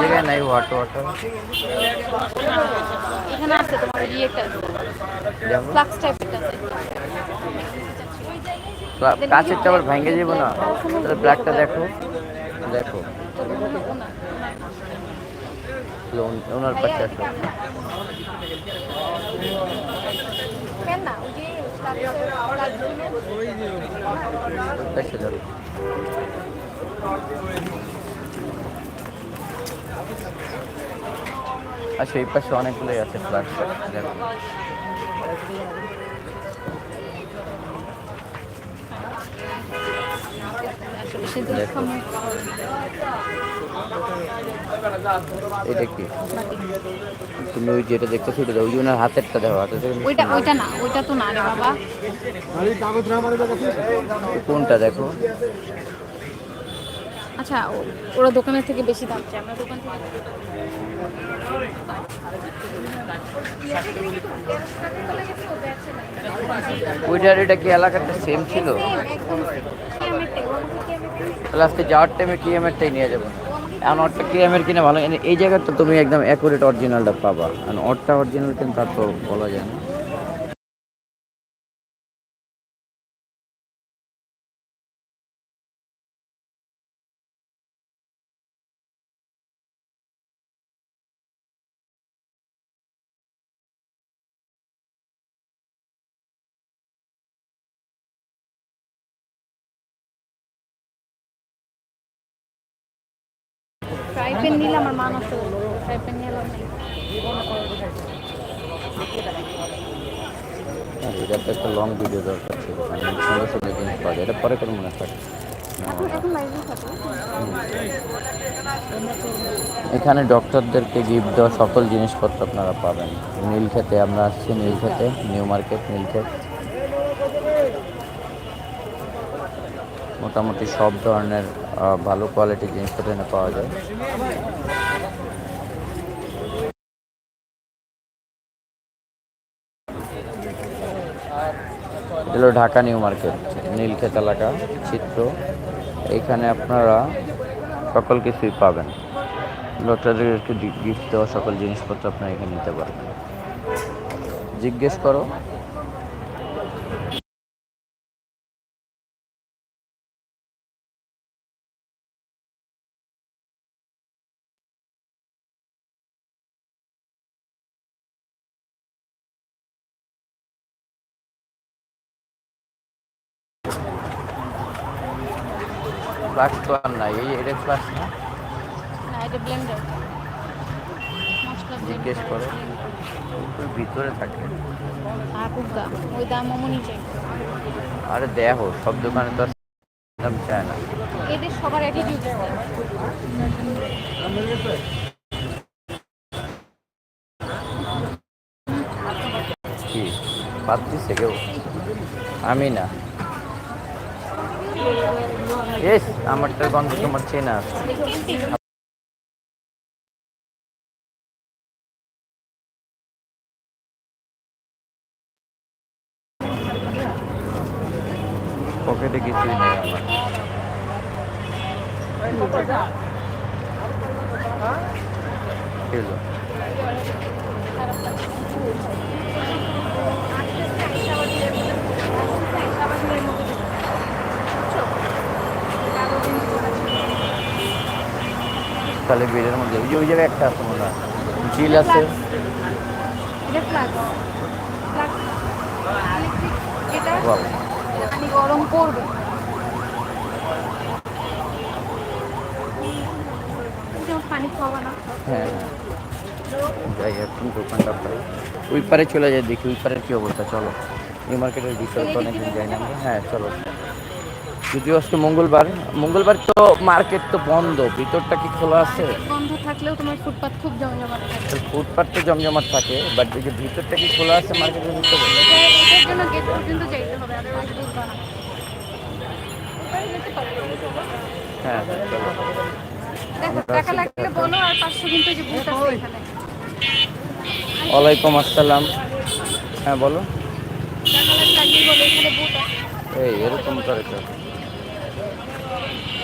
জায়গায় নাই water water এখানে আছে তোমার যেমন? ফ্লাক্স টাইপের আছে। কাছেরটা আবার ভেঙে যাব না? তাহলে ব্ল্যাকটা দেখো। দেখো। ওনার পাশে আসো ধরো আচ্ছা এই পাশে অনেকগুলোই আছে ফ্ল্যাট দেখো দেখো এটা কি? তুমি ওই যেটা দেখতেছো ওটা ওই ওনার হাতেরটা দেখো হাতে ওইটা ওইটা না ওইটা তো না রে বাবা। কোনটা দেখো? আচ্ছা ওরা দোকানের থেকে বেশি দাম চায় আমরা দোকান থেকে ওইটার এটা কি এলাকাটা সেম ছিল? তাহলে আজকে যাওয়ার টাইমে নিয়ে যাব। এখন কিনে ভালো এই জায়গাটা তুমি একদম অ্যাকুরেট অরিজিনালটা পাবা। ওরটা অরিজিনাল কিন্তু তার তো বলা যায় না। ফ্রাই প্যান নিলে আমার মান আছে। ফ্রাই প্যান নিয়ে লাভ নেই হ্যাঁ তো একটা লং ভিডিও দরকার ছিল। সুন্দর সুন্দর জিনিস পাওয়া যায়। এটা পরে করে মনে হয় এখন ডক্টরদেরকে গিফট দেওয়া সকল জিনিসপত্র আপনারা পাবেন। নীল খেতে আমরা আসছি নীল খেতে নিউ মার্কেট নীল মোটামুটি সব ধরনের ভালো কোয়ালিটির জিনিসপত্র এখানে পাওয়া যায়। এটা হলো ঢাকা নিউ মার্কেট, নীলক্ষেত এলাকা, চিত্র। এইখানে আপনারা সকল কিছুই পাবেন। ডক্টরদেরকে গিফট দেওয়া সকল জিনিসপত্র আপনারা এখানে নিতে পারবেন। জিজ্ঞেস করো। ফ্লাক্স তো আর নাই। এই এটা ফ্লাক্স না? না এটা ব্লেন্ডার জিজ্ঞেস করো। ভিতরে থাকে। ওই দাম আরে দেখো সব দোকানে তো দাম চায় না। এদের সবার অ্যাটিটিউড কি? পাচ্ছিস কেউ? আমি না। এস আমারটার গন্ধ তোমার চেনা পকেটে কিছুই নেই আমার। তাহলে বেডের মধ্যে। ওই যে ওই জায়গায় একটা আছে মনে হয়। ঝিল আছে। গরম করবে। হ্যাঁ। যাই এখন দোকানটা পাই ওই পারে চলে যাই দেখি ওই পারের কি অবস্থা? চলো। এই মার্কেটের ভিতরে তো অনেকদিন যাই না হ্যাঁ চলো। যদিও আজকে মঙ্গলবার মঙ্গলবার তো মার্কেট তো বন্ধ ভিতরটা কি খোলা আছে? বন্ধ থাকলেও তোমার ফুটপাত খুব জমজমাট থাকে। ফুটপাথ তো জমজমাট থাকে বাট এই যে ভিতরটা কি খোলা আছে মার্কেটের ভিতরে? এটার জন্য গেট পর্যন্ত যাইতে হবে আদারওয়াইজ না। হ্যাঁ দেখো টাকা লাগলে বলো আর পাঁচশো কিন্তু যে আছে এখানে। ওয়ালাইকুম আসসালাম। হ্যাঁ বলো। টাকা লাগলে বলো এখানে বুট আছে। এই এরকম করে তো। Thank you.